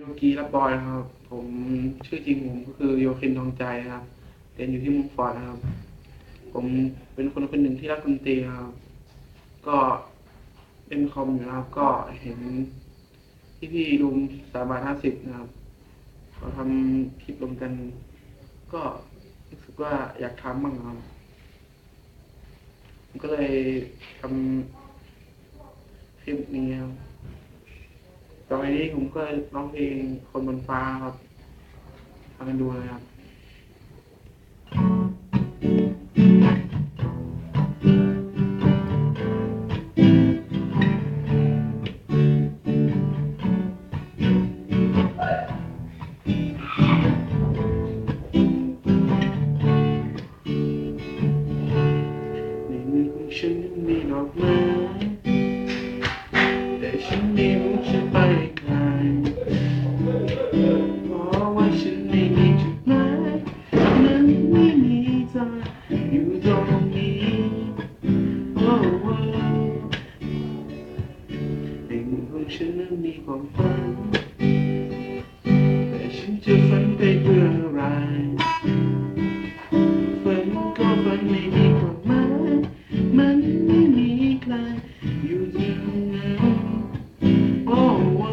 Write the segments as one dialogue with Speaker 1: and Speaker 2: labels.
Speaker 1: โยกีรับบอยครับ ผมชื่อจริงผมก็คือโยคินทองใจครับเรียนอยู่ที่มุงฟอร์ดครับ ผมเป็นคนคนหนึ่งที่รักดนตรีครับ ก็เล่นคอมอยู่ครับ ก็เห็นพี่พี่ๆลุงสามบาทห้าสิบนะครับเขาทำคลิปลงกัน ก็รู้สึกว่าอยากทำบ้างครับผมก็เลยทำคลิปนี้ครับ ต่อไปนี้ผมก็ร้องเพลงคนบนฟ้าครับฟังกันดูนะครับในมือของฉันมีดอกไม้ ฉันนั้นมีความฝัน แต่ฉันจะฝันไปเพื่ออะไร ฝันก็ฝันไม่มีความหมายมันไม่มีใครอยู่ตรงนั้นโอ้โอ้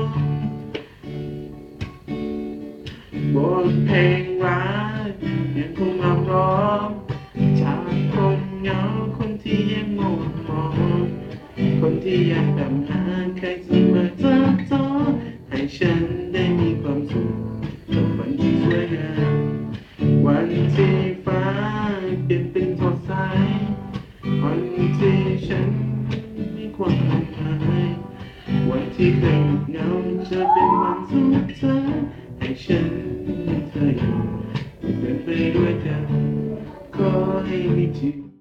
Speaker 1: บทเพลงรักยังคงมาร้อง คนที่อยังตามหาใครที่มาทักท้อให้ฉันได้มีความสุขกับวันที่สวยงามวันที่ฟ้าเปลี่ยนเป็นสดใสวันที่ฉันมีความหมายวันที่เคยเหงาจะเป็นวันสุดท้ายให้ฉันมีเธออยู่เดินไปด้วยกันขอให้มีที่